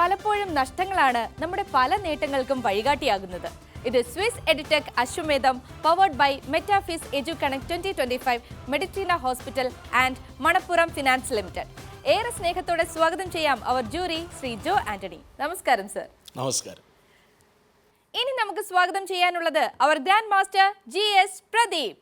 പലപ്പോഴും നഷ്ടങ്ങളാണ് നമ്മുടെ പല നേട്ടങ്ങൾക്കും വഴികാട്ടിയാകുന്നത്. ഇത് Swiss edtech Ashwamedham powered by Metafis edu connect twenty twenty five Meditrina hospital and Manappuram finance limited ഏറെ സ്നേഹത്തോടെ സ്വാഗതം ചെയ്യാം അവർ ജൂറി ശ്രീ ജോ ആന്റണി. നമസ്കാരം സർ നമസ്കാരം. ഇനി നമുക്ക് സ്വാഗതം ചെയ്യാനുള്ളത് അവർ grand master G S Pradeep.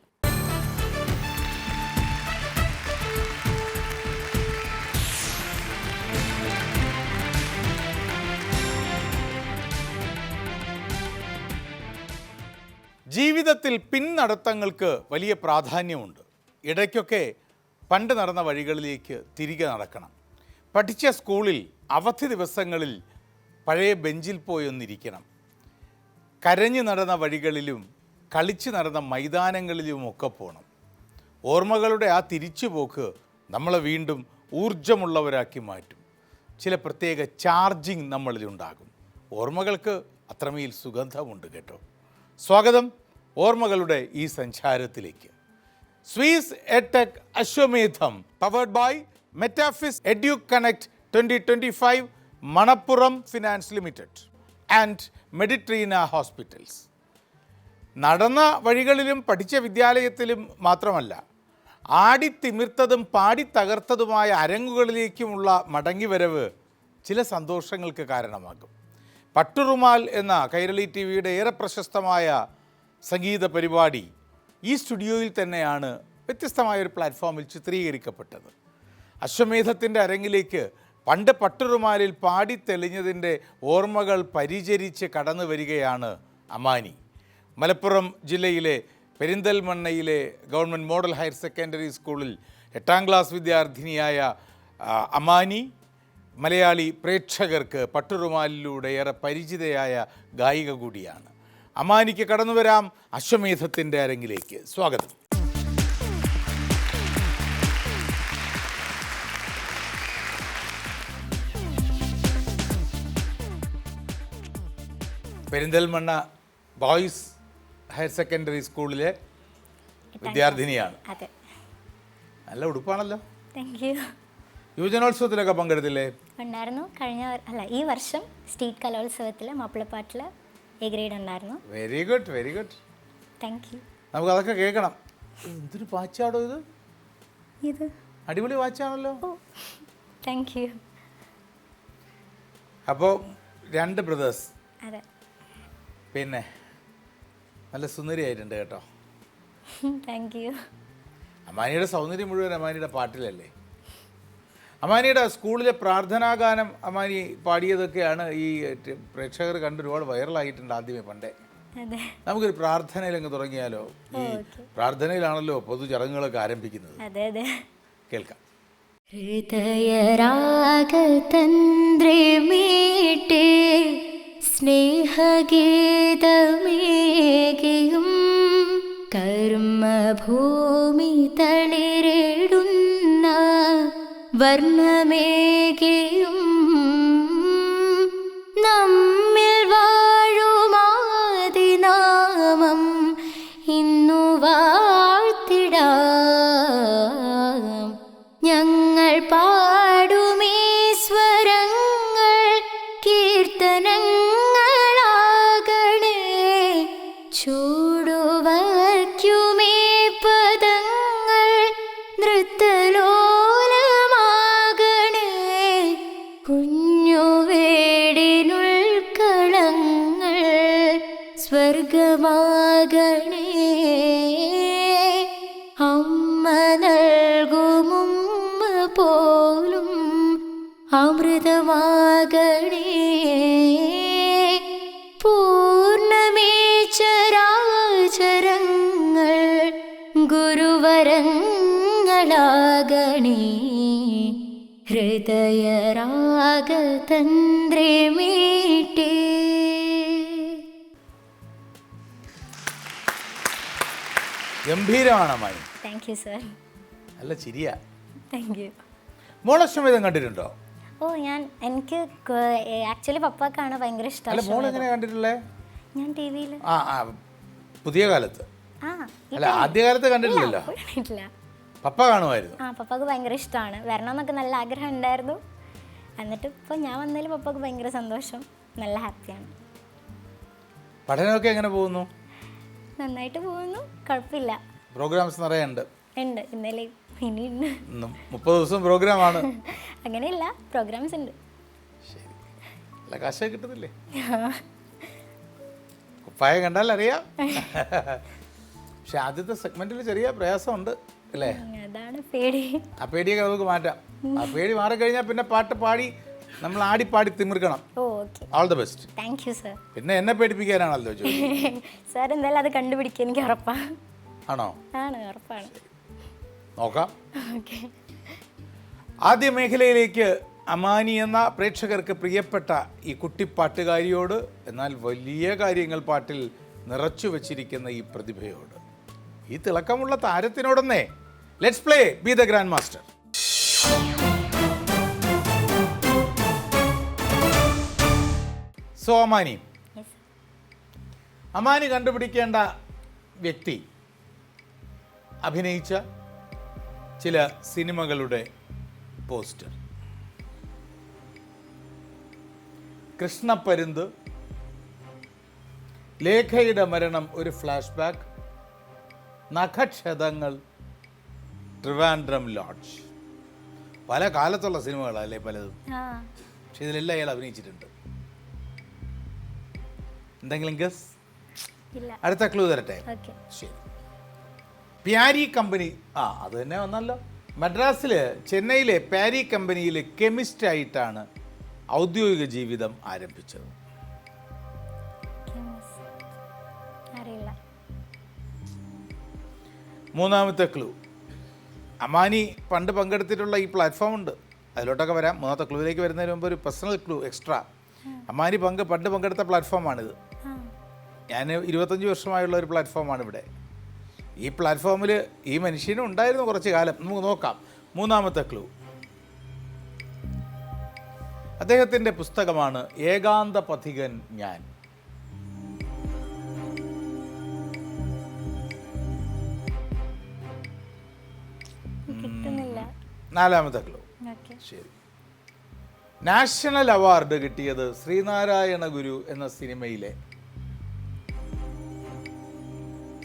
ജീവിതത്തിൽ പിന്നടത്തങ്ങൾക്ക് വലിയ പ്രാധാന്യമുണ്ട്. ഇടയ്ക്കൊക്കെ പണ്ട് നടന്ന വഴികളിലേക്ക് തിരികെ നടക്കണം. പഠിച്ച സ്കൂളിൽ അവധി ദിവസങ്ങളിൽ പഴയ ബെഞ്ചിൽ പോയൊന്നിരിക്കണം കരഞ്ഞു നടന്ന വഴികളിലും കളിച്ചു നടന്ന മൈതാനങ്ങളിലുമൊക്കെ പോകണം ഓർമ്മകളുടെ ആ തിരിച്ചുപോക്ക് നമ്മളെ വീണ്ടും ഊർജമുള്ളവരാക്കി മാറ്റും. ചില പ്രത്യേക ചാർജിങ് നമ്മളിലുണ്ടാകും. ഓർമ്മകൾക്ക് അത്രമേൽ സുഗന്ധമുണ്ട് കേട്ടോ. സ്വാഗതം ഓർമ്മകളുടെ ഈ സഞ്ചാരത്തിലേക്ക്. സ്വീസ് എടെക് Ashwamedham powered by Metafis edu connect twenty twenty five Manappuram finance limited and Meditrina hospitals നടന്ന വഴികളിലും പഠിച്ച വിദ്യാലയത്തിലും മാത്രമല്ല ആടിത്തിമിർത്തതും പാടിത്തകർത്തതുമായ അരങ്ങുകളിലേക്കുമുള്ള മടങ്ങിവരവ് ചില സന്തോഷങ്ങൾക്ക് കാരണമാകും. പട്ടുറുമാൽ എന്ന കൈരളി ടി വിയുടെ ഏറെ പ്രശസ്തമായ സംഗീത പരിപാടി ഈ സ്റ്റുഡിയോയിൽ തന്നെയാണ് വ്യത്യസ്തമായ ഒരു പ്ലാറ്റ്ഫോമിൽ ചിത്രീകരിക്കപ്പെട്ടത്. അശ്വമേധത്തിന്റെ അരങ്ങിലേക്ക് പണ്ട് പട്ടുറുമാലിൽ പാടി തെളിഞ്ഞതിന്റെ ഓർമ്മകൾ പരിചരിച്ച് കടന്നു വരികയാണ് അമാനി. മലപ്പുറം ജില്ലയിലെ പെരിന്തൽമണ്ണയിലെ ഗവൺമെന്റ് മോഡൽ ഹയർ സെക്കൻഡറി സ്കൂളിൽ എട്ടാം ക്ലാസ് വിദ്യാർത്ഥിനിയായ അമാനി മലയാളി പ്രേക്ഷകർക്ക് പട്ടുറുമാലിലൂടെ ഏറെ പരിചിതയായ ഗായിക കൂടിയാണ്. അമാനിക്ക് കടന്നു വരാം അശ്വമേധത്തിന്റെ അരങ്ങിലേക്ക്. സ്വാഗതം. പെരിന്തൽമണ്ണ ബോയ്സ് ഹയർ സെക്കൻഡറി സ്കൂളിലെ വിദ്യാർത്ഥിനിയാണ്. നല്ല ഉടുപ്പാണല്ലോ. യുവജനോത്സവത്തിലൊക്കെ പങ്കെടുത്തില്ലേ? ഉണ്ടായിരുന്നു. കഴിഞ്ഞ അല്ല ഈ വർഷം സ്റ്റേറ്റ് കലോത്സവത്തിൽ മാപ്പിളപ്പാട്ടിൽ എ ഗ്രേഡ് ഉണ്ടായിരുന്നു. Very good very good. Thank you. നമുക്ക് അതൊക്കെ കേൾക്കണം. എന്തൊരു വാച്ചാടോ ഇത്? ഇത്? അടിപൊളി വാച്ചാണല്ലോ താങ്ക് യു. അപ്പോൾ രണ്ട് ബ്രദേഴ്സ്. അതെ. പിന്നെ നല്ല സുന്ദരിയായിട്ടുണ്ട് കേട്ടോ. Thank you. അമാനിയുടെ സൗന്ദര്യം മുഴുവൻ അമാനിയുടെ പാട്ടിലല്ലേ? അമാനിയുടെ സ്കൂളിലെ പ്രാർത്ഥനാഗാനം അമാനി പാടിയതൊക്കെയാണ് ഈ പ്രേക്ഷകർ കണ്ട് ഒരുപാട് വൈറലായിട്ടുണ്ട് ആദ്യമേ പണ്ടേ. നമുക്കൊരു പ്രാർത്ഥനയിൽ അങ്ങ് തുടങ്ങിയാലോ? ഈ പ്രാർത്ഥനയിലാണല്ലോ പൊതു ചടങ്ങുകളൊക്കെ ആരംഭിക്കുന്നത്. അതെ അതെ. കേൾക്കാം. ഹൃദയരാഗതന്ത്രേ സ്നേഹഗീതമേകയും കർമ്മഭൂ വർണമേകിയും സ്വർഗമാകണേ അമ്മ നൽകുമുമ്മ പോലും അമൃതമാകണേ. പൂർണമേ ചരാചരങ്ങൾ ഗുരുവരങ്ങളാകണേ. ഹൃദയരാഗതന്ത്രേ ഗംഭീരമാണ് അമ്മായി. താങ്ക് യു സർ നല്ല ചിരിയാ. താങ്ക് യു മോളശ്വമേധം കണ്ടിട്ടുണ്ടോ? ഓ ഞാൻ എനിക്ക് ആക്ച്വലി പപ്പാക്കാണ് ഭയങ്കര അല്ല മോൾ ഇഷ്ടം എങ്ങനെ കണ്ടിട്ടുള്ളേ? ഞാൻ ടി വിയിൽ ആ ആ പുതിയ കാലത്ത്. ആ അല്ല ആദ്യകാലത്ത് കണ്ടിട്ടില്ലല്ലോ. കണ്ടിട്ടില്ല പപ്പ കാണുമായിരുന്നു. ആ പപ്പാക്ക് ഭയങ്കര ഇഷ്ടമാണ്. വരണം എന്നൊക്കെ നല്ല ആഗ്രഹം ഉണ്ടായിരുന്നു. എന്നിട്ട് ഇപ്പോൾ ഞാൻ വന്നതിൽ പപ്പക്ക് ഭയങ്കര സന്തോഷം. നല്ല ഹാപ്പിയാണ്. പഠനമൊക്കെ എങ്ങനെ പോകുന്നു? നന്നായിട്ട് പോകുന്നു. കുഴപ്പമില്ല. പ്രോഗ്രാംസ് നിറയെ ഉണ്ട്. ഉണ്ട് ഇന്നലെ ഇനി ഇന്നും. മുപ്പത് ദിവസം പ്രോഗ്രാമാണ്. അങ്ങനെയില്ല പ്രോഗ്രാംസ് ഉണ്ട്. ശരി. അല്ല കാശൊക്കെ കിട്ടുന്നില്ലേ? കുപ്പായ കണ്ടാൽ അറിയാം. പക്ഷെ ആദ്യത്തെ സെഗ്മെന്റിൽ ചെറിയ പ്രയാസമുണ്ട് അല്ലേ? അതാണ് പേടി. ആ പേടിയൊക്കെ നമുക്ക് മാറ്റാം. ആ പേടി മാറി കഴിഞ്ഞാൽ പിന്നെ പാട്ട് പാടി നമ്മൾ ആടി പാടി തിമിർക്കണം okay. All the best thank you sir പിന്നെ എന്നെ പേടിപ്പിക്കാനാണല്ലോ സർ എന്തായാലും അത് കണ്ടുപിടിക്കാൻ എനിക്ക് ഉറപ്പാണ് ആണോ? ആണ് ഉറപ്പാണ്. നോക്കാം. ഓക്കെ. ആദ്യ മേഖലയിലേക്ക് അമാനി എന്ന പ്രേക്ഷകർക്ക് പ്രിയപ്പെട്ട ഈ കുട്ടിപ്പാട്ടുകാരിയോട് എന്നാൽ വലിയ കാര്യങ്ങൾ പാട്ടിൽ നിറച്ചു വച്ചിരിക്കുന്ന ഈ പ്രതിഭയോട്. ഈ തിളക്കമുള്ള താരത്തിനോടൊന്നേ let's play be the grand master so Amani. Amani കണ്ടുപിടിക്കേണ്ട വ്യക്തി അഭിനയിച്ച ചില സിനിമകളുടെ പോസ്റ്റർ. കൃഷ്ണപ്പരുന്ത് ലേഖയുടെ മരണം ഒരു flash back Nakhakshathangal Trivandrum lodge. പല കാലത്തുള്ള സിനിമകളല്ലേ പലതും. പക്ഷെ ഇതിലെല്ലാം അയാൾ അഭിനയിച്ചിട്ടുണ്ട്. എന്തെങ്കിലും ഗസ്? അടുത്ത ക്ലൂ തരട്ടെ? ശരി. പ്യാരി കമ്പനി. ആ അത് തന്നെ വന്നല്ലോ. മദ്രാസിൽ ചെന്നൈയിലെ പാരി കമ്പനിയിൽ കെമിസ്റ്റായിട്ടാണ് ഔദ്യോഗിക ജീവിതം ആരംഭിച്ചത്. മൂന്നാമത്തെ ക്ലൂ. അമാനി പണ്ട് പങ്കെടുത്തിട്ടുള്ള ഈ പ്ലാറ്റ്ഫോം ഉണ്ട്. അതിലോട്ടൊക്കെ വരാം. മൂന്നാമത്തെ ക്ലൂവിലേക്ക് വരുന്നതിന് മുമ്പ് ഒരു പേഴ്സണൽ ക്ലൂ എക്സ്ട്രാ അമാനി പങ്ക് പണ്ട് പങ്കെടുത്ത പ്ലാറ്റ്ഫോമാണിത് ഞാൻ ഇരുപത്തഞ്ച് വർഷമായുള്ള ഒരു പ്ലാറ്റ്ഫോമാണ് ഇവിടെ. ഈ പ്ലാറ്റ്ഫോമിൽ ഈ മനുഷ്യനും ഉണ്ടായിരുന്നു കുറച്ച് കാലം. നമുക്ക് നോക്കാം. മൂന്നാമത്തെ ക്ലൂ അദ്ദേഹത്തിന്റെ പുസ്തകമാണ് ഏകാന്ത പഥികൻ ഞാൻ നാലാമത്തെ ക്ലൂ ശരി. നാഷണൽ അവാർഡ് കിട്ടിയത് ശ്രീനാരായണ ഗുരു എന്ന സിനിമയിലെ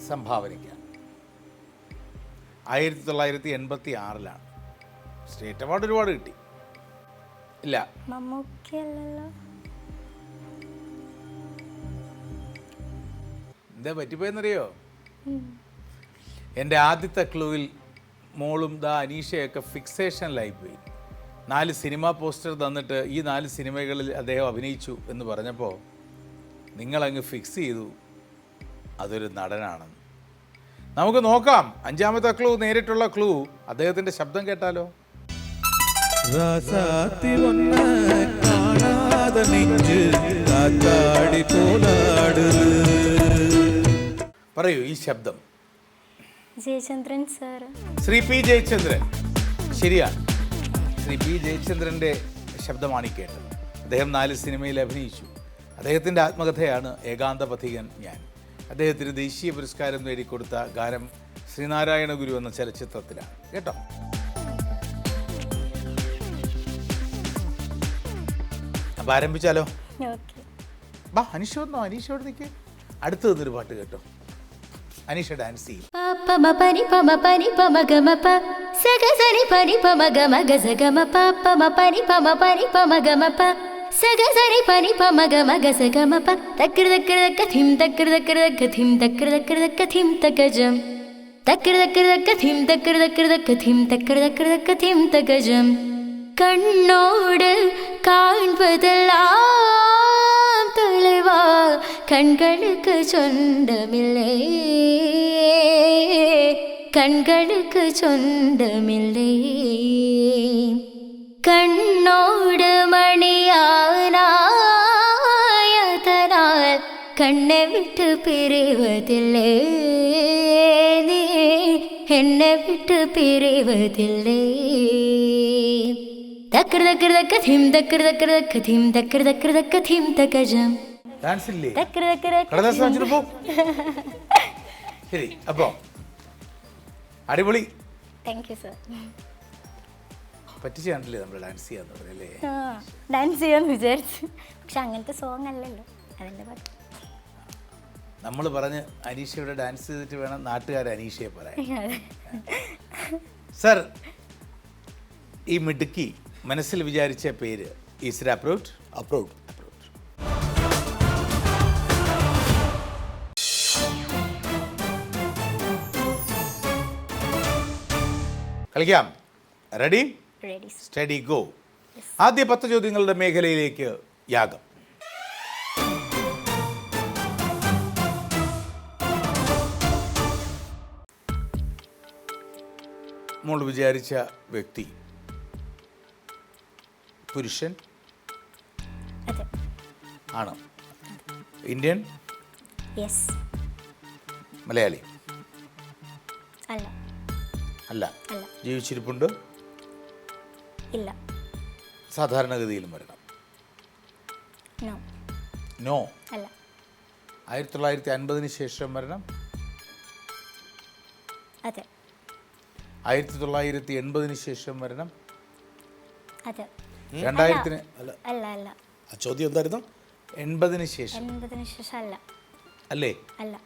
സംഭാവനയ്ക്കാണ്. ആയിരത്തി തൊള്ളായിരത്തി എൺപത്തി ആറിലാണ് സ്റ്റേറ്റ് അവാർഡ് ഒരുപാട് കിട്ടി. ഇല്ല. എന്താ പറ്റിപ്പോയെന്നറിയോ? എന്റെ ആദ്യത്തെ ക്ലൂവിൽ മോളും ദാ അനീഷയൊക്കെ ഫിക്സേഷനിലായി പോയി. നാല് സിനിമാ പോസ്റ്റർ തന്നിട്ട് ഈ നാല് സിനിമകളിൽ അദ്ദേഹം അഭിനയിച്ചു എന്ന് പറഞ്ഞപ്പോൾ നിങ്ങളങ്ങ് ഫിക്സ് ചെയ്തു. അതൊരു നടനാണെന്ന്. നമുക്ക് നോക്കാം. അഞ്ചാമത്തെ ക്ലൂ നേരിട്ടുള്ള ക്ലൂ അദ്ദേഹത്തിന്റെ ശബ്ദം കേട്ടാലോ? പറയൂ ഈ ശബ്ദം. Jayachandran sir Shri P Jayachandran. ശരിയാണ് ശ്രീ പി ജയചന്ദ്രന്റെ ശബ്ദമാണ് കേട്ടത്. അദ്ദേഹം നാല് സിനിമയിൽ അഭിനയിച്ചു. അദ്ദേഹത്തിന്റെ ആത്മകഥയാണ് ഏകാന്ത പഥികൻ ഞാൻ. അദ്ദേഹത്തിന് ദേശീയ പുരസ്കാരം നേടിക്കൊടുത്ത ഗാനം ശ്രീനാരായണ ഗുരു എന്ന ചലച്ചിത്രത്തിലാണ് കേട്ടോ? അപ്പം ആരംഭിച്ചാലോ? ബാ അനീഷ് വന്നോ? അനീഷ് അവിടെ നിൽക്കേ അടുത്ത് നിന്നൊരു പാട്ട് കേട്ടോ. അനീഷ ഡാൻസ് ചെയ്യും. సగసరి పని పమగ మగ సగమ ప దక్కర దక్కర దక్క థిం దక్కర దక్కర దక్క థిం దక్కర దక్కర దక్క థిం తకజం దక్కర దక్కర దక్క థిం దక్కర దక్కర దక్క థిం దక్కర దక్కర దక్క థిం தகஜம் கண்ணோடு காண்பதெல்லாம் தலைவா கண்களுக்கு சொந்தமில்லை கண்களுக்கு சொந்தமில்லை കണ്ണോട് മണിയാനായതനാൽ കണ്ണെ വിട്ട് പിരിവതില്ലേ നീ? എന്നെ വിട്ട് പിരിവതില്ലേ? തക്കൃതക്കൃതക്കഥിം തക്കൃതക്കൃതക്കഥിം തക്കൃതക്കൃതക്കഥിം തകജം ശരി അപ്പോ. അടിപൊളി. താങ്ക് യു സർ പറ്റിച്ച് കണ്ടില്ലേ നമ്മൾ ഡാൻസ് ചെയ്യാന്ന് പറഞ്ഞല്ലേ ഡാൻസ് ചെയ്യാന്ന് വിചാരിച്ചു. പക്ഷെ അങ്ങനത്തെ സോങ് അല്ലല്ലോ അതിന്റെ പാട്ട് നമ്മൾ പറഞ്ഞ് അനീഷയുടെ ഡാൻസ് ചെയ്തിട്ട് വേണം നാട്ടുകാർ അനീഷയെ പറയാൻ. സർ ഈ മിടുക്കി മനസ്സിൽ വിചാരിച്ച പേര് ഈസ് അപ്രൂവ്ഡ് അപ്രൂവ്ഡ് കളിക്കാം. റെഡി സ്റ്റഡി ഗോ ആദ്യ പത്ത് ചോദ്യങ്ങളുടെ മേഖലയിലേക്ക് യാഗം. മോൾ വിചാരിച്ച വ്യക്തി. പുരുഷൻ. ആണ്? ഇന്ത്യൻ. മലയാളി. അല്ല. ജീവിച്ചിരിപ്പുണ്ട്. ഇല്ല. സാധാരണഗതിയിലും വരണം. നോ നോ അല്ല. ആയിരത്തി തൊള്ളായിരത്തി അൻപതിന് ശേഷം വരണം. അതെ. ആയിരത്തി തൊള്ളായിരത്തി എൺപതിന് ശേഷം വരണം. അതെ. രണ്ടായിരത്തിന് അല്ല. അല്ല. ആ ചോദ്യം എന്തായിരുന്നു? എൺപതിന് ശേഷം എൺപതിന് ശേഷം അല്ല. അല്ലേ? അല്ല.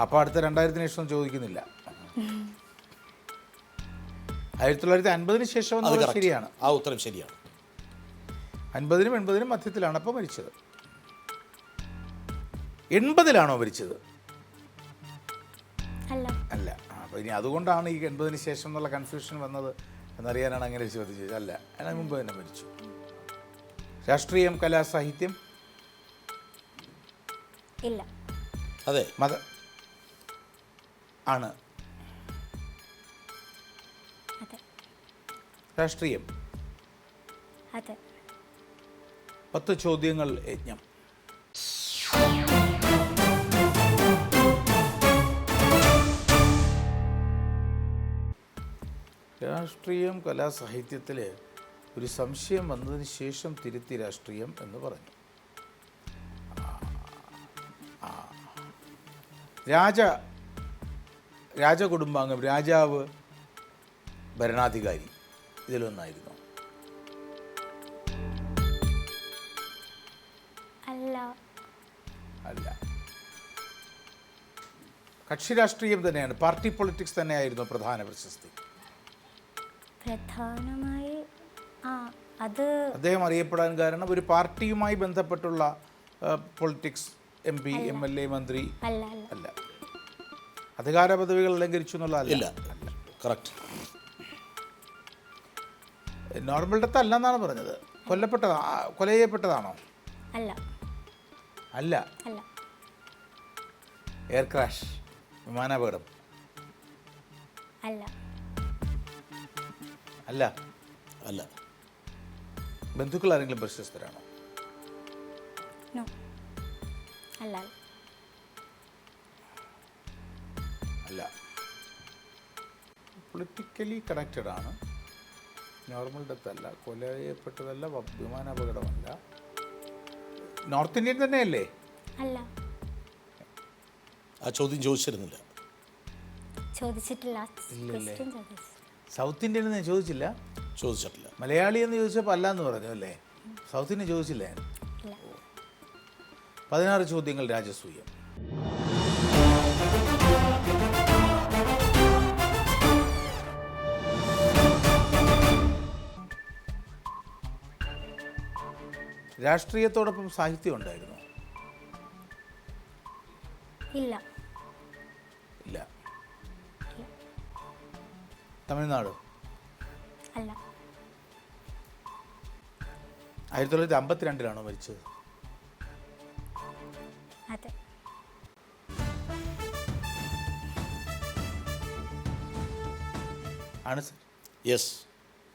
അപ്പോൾ അടുത്ത രണ്ടായിരത്തിന് ശേഷം ചോദിക്കുന്നില്ല. ആയിരത്തി തൊള്ളായിരത്തി അൻപതിന് ശേഷം അത് ശരിയാണ്. ആ ഉത്തരം ശരിയാണ്. അൻപതിനും എൺപതിനും മധ്യത്തിലാണ് അപ്പോൾ മരിച്ചത്. എൺപതിലാണോ മരിച്ചത്? അല്ല. അല്ല. അപ്പോൾ ഇനി അതുകൊണ്ടാണ് ഈ എൺപതിന് ശേഷം എന്നുള്ള കൺഫ്യൂഷൻ വന്നത് എന്നറിയാനാണ് അങ്ങനെ ചോദിച്ചത്. അല്ല അതിന് മുമ്പ് തന്നെ മരിച്ചു. രാഷ്ട്രീയം കലാ സാഹിത്യം? ഇല്ല. അതെ. മത ആണ്. രാഷ്ട്രീയം. അതെ. പത്ത് ചോദ്യങ്ങൾ യജ്ഞം. രാഷ്ട്രീയം കലാസാഹിത്യത്തിൽ ഒരു സംശയം വന്നതിന് ശേഷം തിരുത്തി രാഷ്ട്രീയം എന്ന് പറഞ്ഞു. രാജ രാജകുടുംബാംഗം രാജാവ് ഭരണാധികാരി. ഇതിലൊന്നായിരുന്നു. അല്ല. അല്ല. കക്ഷി രാഷ്ട്രീയം തന്നെയാണ്. പാർട്ടി പൊളിറ്റിക്സ് തന്നെയായിരുന്നു പ്രധാന പ്രശസ്തി. പ്രധാനമായി ആ അത് അദ്ദേഹം അറിയപ്പെടാൻ കാരണം ഒരു പാർട്ടിയുമായി ബന്ധപ്പെട്ടുള്ള politics M P M L A മന്ത്രി അല്ല അധികാര പദവികൾ അലങ്കരിച്ചു എന്നുള്ള കറക്റ്റ്. നോർമൽ ഡെത്ത് അല്ല എന്നാണ് പറഞ്ഞത്. കൊല്ലപ്പെട്ടതാ കൊല ചെയ്യപ്പെട്ടതാണോ? അല്ല. അല്ല. അല്ല. എയർ ക്രാഷ് വിമാനാപകടം. അല്ല. അല്ല. അല്ല. ബന്ധുക്കൾ ആരെങ്കിലും പ്രശസ്തരാണോ? അല്ല. അല്ല. പൊളിറ്റിക്കലി കണക്റ്റഡ് ആണ്. നോർമൽ ഡെത്ത് അല്ല കൊല ചെയ്യപ്പെട്ടതല്ല വിമാനാപകടമല്ല. നോർത്ത് ഇന്ത്യൻ തന്നെയല്ലേ? അല്ല. ആ ചോദ്യം ചോദിച്ചിരുന്നില്ല. ചോദിച്ചിട്ടില്ല. സൗത്ത് ഇന്ത്യൻ എന്ന് ഞാൻ ചോദിച്ചില്ല? ചോദിച്ചിട്ടില്ല. മലയാളി എന്ന് ചോദിച്ചപ്പോൾ അല്ല എന്ന് പറഞ്ഞു അല്ലേ? സൗത്ത് ഇന്ത്യൻ ചോദിച്ചില്ല ഞാൻ. പതിനാറ് ചോദ്യങ്ങൾ രാജസൂയം. രാഷ്ട്രീയത്തോടൊപ്പം സാഹിത്യം ഉണ്ടായിരുന്നു? ഇല്ല. ഇല്ല. തമിഴ്നാട്? അല്ല. ആയിരത്തി തൊള്ളായിരത്തി അമ്പത്തിരണ്ടിലാണോ മരിച്ചത്? അതെ. ആണ് സർ? യെസ്.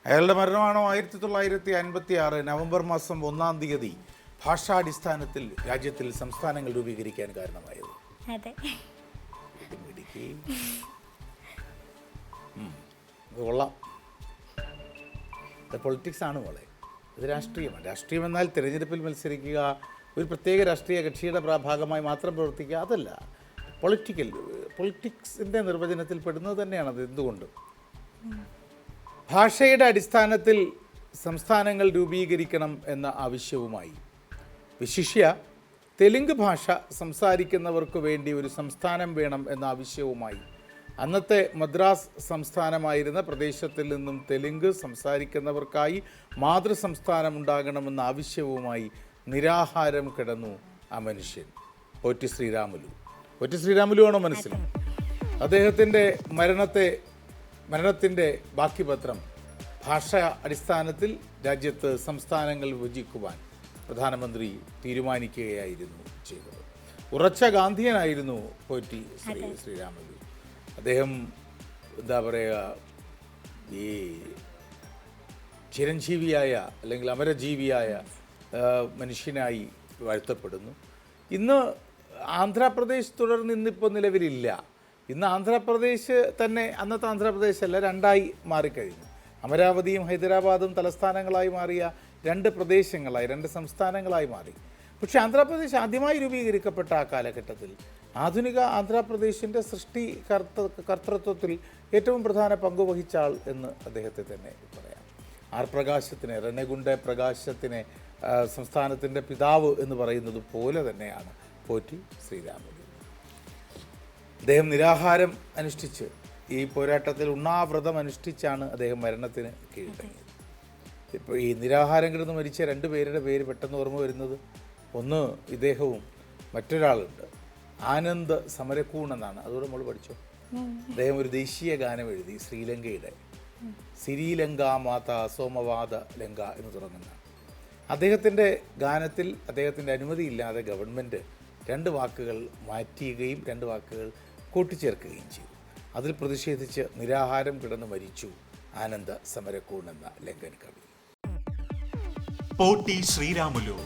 അയാളുടെ മരണമാണോ ആയിരത്തി തൊള്ളായിരത്തി അൻപത്തി ആറ് നവംബർ മാസം ഒന്നാം തീയതി ഭാഷാടിസ്ഥാനത്തിൽ രാജ്യത്തിൽ സംസ്ഥാനങ്ങൾ രൂപീകരിക്കാൻ കാരണമായത്. അതെ. കൊള്ളാം. ഇത് പൊളിറ്റിക്സ് ആണ് മോളെ. ഇത് രാഷ്ട്രീയമാണ്. രാഷ്ട്രീയം എന്നാൽ തിരഞ്ഞെടുപ്പിൽ മത്സരിക്കുക ഒരു പ്രത്യേക രാഷ്ട്രീയ കക്ഷിയുടെ ഭാഗമായി മാത്രം പ്രവർത്തിക്കുക അതല്ല. പൊളിറ്റിക്കൽ പൊളിറ്റിക്സിന്റെ നിർവചനത്തിൽ പെടുന്നത് തന്നെയാണത്. എന്തുകൊണ്ടും? ഭാഷയുടെ അടിസ്ഥാനത്തിൽ സംസ്ഥാനങ്ങൾ രൂപീകരിക്കണം എന്ന ആവശ്യവുമായി. വിശിഷ്യ തെലുങ്ക് ഭാഷ സംസാരിക്കുന്നവർക്ക് വേണ്ടി ഒരു സംസ്ഥാനം വേണം എന്ന ആവശ്യവുമായി. അന്നത്തെ മദ്രാസ് സംസ്ഥാനമായിരുന്ന പ്രദേശത്തിൽ നിന്നും തെലുങ്ക് സംസാരിക്കുന്നവർക്കായി മാതൃ സംസ്ഥാനം ഉണ്ടാകണമെന്ന ആവശ്യവുമായി നിരാഹാരം കിടന്നു ആ മനുഷ്യൻ. ഒറ്റി ശ്രീരാമുലു. ഒറ്റി ശ്രീരാമുലു ആണോ മനസ്സിൽ അദ്ദേഹത്തിന്റെ മരണത്തെ മരണത്തിന്റെ ബാക്കി പത്രം ഭാഷ അടിസ്ഥാനത്തിൽ രാജ്യത്ത് സംസ്ഥാനങ്ങൾ വിഭജിക്കുവാൻ പ്രധാനമന്ത്രി തീരുമാനിക്കുകയായിരുന്നു ചെയ്തത്. ഉറച്ച ഗാന്ധിയനായിരുന്നു പോറ്റി ശ്രീ ശ്രീരാമലു അദ്ദേഹം എന്താ പറയുക ഈ ചിരഞ്ജീവിയായ അല്ലെങ്കിൽ അമരജീവിയായ മനുഷ്യനായി വാഴ്ത്തപ്പെടുന്നു. ഇന്ന് ആന്ധ്രാപ്രദേശ് തുടർന്ന് ഇന്നിപ്പോൾ നിലവിലില്ല. ഇന്ന് ആന്ധ്രാപ്രദേശ് തന്നെ അന്നത്തെ അല്ല രണ്ടായി മാറിക്കഴിഞ്ഞു. അമരാവതിയും ഹൈദരാബാദും തലസ്ഥാനങ്ങളായി മാറിയ രണ്ട് പ്രദേശങ്ങളായി രണ്ട് സംസ്ഥാനങ്ങളായി മാറി. പക്ഷേ ആന്ധ്രാപ്രദേശ് ആദ്യമായി രൂപീകരിക്കപ്പെട്ട ആ കാലഘട്ടത്തിൽ ആധുനിക ആന്ധ്രാപ്രദേശിന്റെ സൃഷ്ടി കർത്ത കർത്തൃത്വത്തിൽ ഏറ്റവും പ്രധാന പങ്ക് വഹിച്ച ആൾ എന്ന് അദ്ദേഹത്തെ തന്നെ പറയാം. ആർ പ്രകാശത്തിനെ പ്രകാശത്തിനെ സംസ്ഥാനത്തിന്റെ പിതാവ് എന്ന് പറയുന്നത് പോലെ തന്നെയാണ് പോറ്റി ശ്രീരാമലു. അദ്ദേഹം നിരാഹാരം അനുഷ്ഠിച്ച് ഈ പോരാട്ടത്തിൽ ഉണ്ണാവ്രതം അനുഷ്ഠിച്ചാണ് അദ്ദേഹം മരണത്തിന് കീഴടങ്ങിയത്. ഇപ്പോൾ ഈ നിരാഹാരം കിടന്ന് മരിച്ച രണ്ട് പേരുടെ പേര് പെട്ടെന്ന് ഓർമ്മ വരുന്നത് ഒന്ന് ഇദ്ദേഹവും മറ്റൊരാളുണ്ട്. ആനന്ദ് സമരക്കൂൺ എന്നാണ്. അതുകൂടെ നമ്മൾ പഠിച്ചു? അദ്ദേഹം ഒരു ദേശീയ ഗാനം എഴുതി ശ്രീലങ്കയുടെ. സിരിലങ്ക മാത സോമവാദ ലങ്ക എന്ന് തുടങ്ങുന്ന. അദ്ദേഹത്തിന്റെ ഗാനത്തിൽ അദ്ദേഹത്തിന്റെ അനുമതിയില്ലാതെ ഗവൺമെന്റ് രണ്ട് വാക്കുകൾ മാറ്റുകയും രണ്ട് വാക്കുകൾ കൂട്ടിച്ചേർക്കുകയും ചെയ്തു. അതിൽ പ്രതിഷേധിച്ച് നിരാഹാരം കിടന്ന് മരിച്ചു ആനന്ദ സമരക്കൂൺ എന്ന ലങ്കൻ കവി. പോട്ടി ശ്രീരാമുലു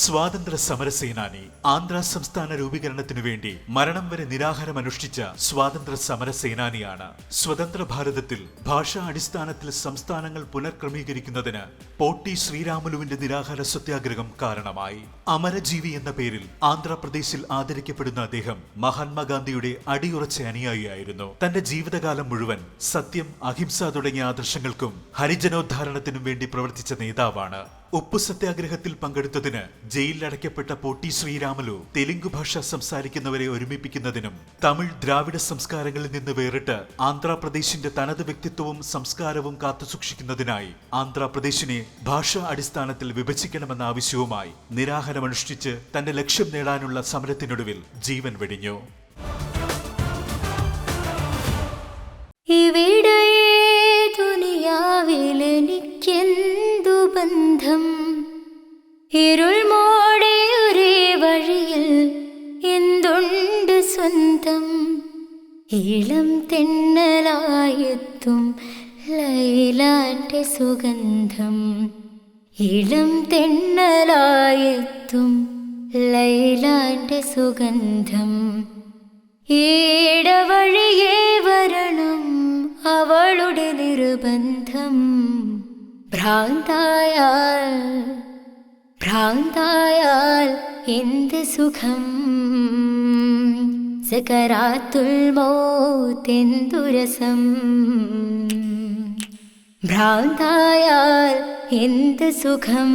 സ്വാതന്ത്ര്യ സമരസേനാനി ആന്ധ്ര സംസ്ഥാന രൂപീകരണത്തിനു വേണ്ടി മരണം വരെ നിരാഹാരം അനുഷ്ഠിച്ച സ്വാതന്ത്ര്യ സമരസേനാനിയാണ് സ്വതന്ത്ര ഭാരതത്തിൽ ഭാഷാ അടിസ്ഥാനത്തിൽ സംസ്ഥാനങ്ങൾ പുനർക്രമീകരിക്കുന്നതിന് പോട്ടി ശ്രീരാമുലുവിന്റെ നിരാഹാര സത്യാഗ്രഹം കാരണമായി. അമരജീവി എന്ന പേരിൽ ആന്ധ്രാപ്രദേശിൽ ആദരിക്കപ്പെടുന്ന അദ്ദേഹം മഹാത്മാഗാന്ധിയുടെ അടിയുറച്ച അനുയായിയായിരുന്നു. തന്റെ ജീവിതകാലം മുഴുവൻ സത്യം അഹിംസ തുടങ്ങിയ ആദർശങ്ങൾക്കും ഹരിജനോദ്ധാരണത്തിനും വേണ്ടി പ്രവർത്തിച്ച നേതാവാണ്. ഉപ്പു സത്യാഗ്രഹത്തിൽ പങ്കെടുത്തതിന് ജയിലിലടയ്ക്കപ്പെട്ട പോട്ടി ശ്രീരാമലു തെലുങ്ക് ഭാഷ സംസാരിക്കുന്നവരെ ഒരുമിപ്പിക്കുന്നതിനും തമിഴ് ദ്രാവിഡ സംസ്കാരങ്ങളിൽ നിന്ന് വേറിട്ട് ആന്ധ്രാപ്രദേശിന്റെ തനത് വ്യക്തിത്വവും സംസ്കാരവും കാത്തുസൂക്ഷിക്കുന്നതിനായി ആന്ധ്രാപ്രദേശിനെ ഭാഷാ അടിസ്ഥാനത്തിൽ വിഭജിക്കണമെന്ന ആവശ്യവുമായി നിരാഹാരമനുഷ്ഠിച്ച് തന്റെ ലക്ഷ്യം നേടാനുള്ള സമരത്തിനൊടുവിൽ ജീവൻ വെടിഞ്ഞു. ഇവിടെ ഇരുൾ മോടെ ഒരേ വഴിയിൽ എന്തുണ്ട് സ്വന്തം? ഇളം തെന്നലായെത്തും ലൈലാന്റെ സുഗന്ധം. ഇളം തെന്നലായെത്തും ലൈലാന്റെ സുഗന്ധം. ഈടവഴിയേ വരണം അവളുടെ നിർബന്ധം. ഭ്രാന്തായാൽ ഭ്രാന്തായാൽ എന്ത് സുഖം? സകരാത്തുൽ മോത്തെന്തുരസം ഭ്രാന്തായാൽ എന്ത് സുഖം?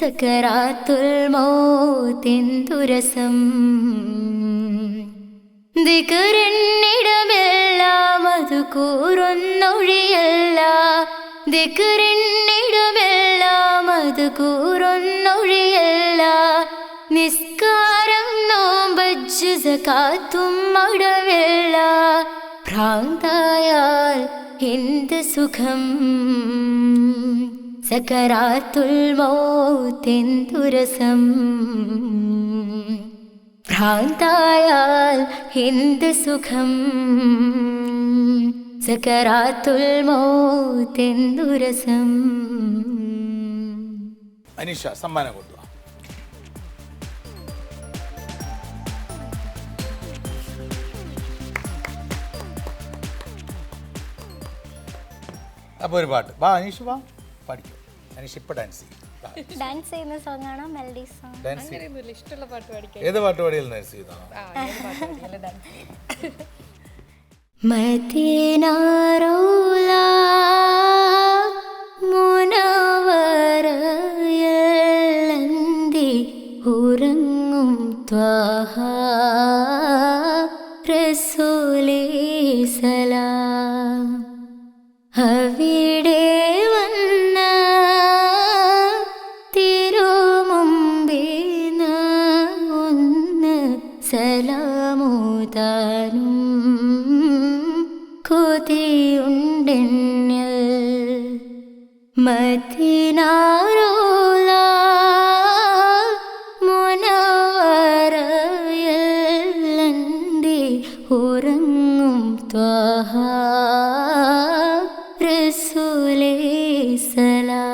സകരാത്തുൽ മോത്തെന്തുരസം ദിക്കറിന്നിടമെല്ലാം അത് കൂറൊന്നൊഴിയല്ല. ദിക്കറിന്നിടമെല്ലാം അത് കൂറൊന്നൊഴിയല്ല. നിസ്കാരം നോമ്പജ്ജ് കാത്തും മടവില്ല ഭ്രാന്തായാൽ എന്ത് സുഖം? സകരാത്തുൽ മൗത്തെന്തുരസം ഭ്രാന്തായാൽ എന്ത് സുഖം? സകരാത്തുൽ മോത്തെന്തുരസം അനീഷ സമ്മാനം കൊണ്ടുവാ. അപ്പോൾ ഒരു പാട്ട്. വാ അനീഷ് വാ. പഠിക്കും. അനീഷ് ഇപ്പം ഡാൻസ് ചെയ്യും. വാ, ഡാൻസ് ചെയ്യുന്ന സോങ് ആണോ? മെലഡി സോങ് ഡാൻസ് ചെയ്യുന്ന ഇഷ്ടമുള്ള പാട്ട് പാടിക്കാം ഏത് പാട്ട് പാടിയാലും ഡാൻസ് ചെയ്താണോ मतेना ഉറങ്ങും ത്വാഹ റസൂലേ സലാം.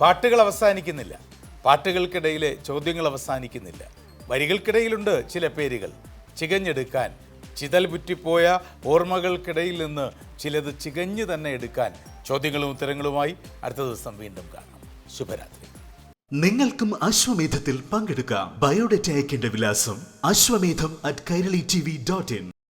പാട്ടുകൾ അവസാനിക്കുന്നില്ല. പാട്ടുകൾക്കിടയിലെ ചോദ്യങ്ങൾ അവസാനിക്കുന്നില്ല. വരികൾക്കിടയിലുണ്ട് ചില പേരുകൾ. ചികഞ്ഞെടുക്കാൻ. ചിതൽ പുറ്റിപ്പോയ ഓർമ്മകൾക്കിടയിൽ നിന്ന് ചിലത് ചികഞ്ഞു തന്നെ എടുക്കാൻ. ചോദ്യങ്ങളും ഉത്തരങ്ങളുമായി അടുത്ത ദിവസം വീണ്ടും കാണാം. ശുഭരാത്രി. നിങ്ങൾക്കും അശ്വമേധത്തിൽ പങ്കെടുക്കാം. ബയോഡേറ്റ അയക്കേണ്ട വിലാസം Ashwamedham at Kairali T V dot in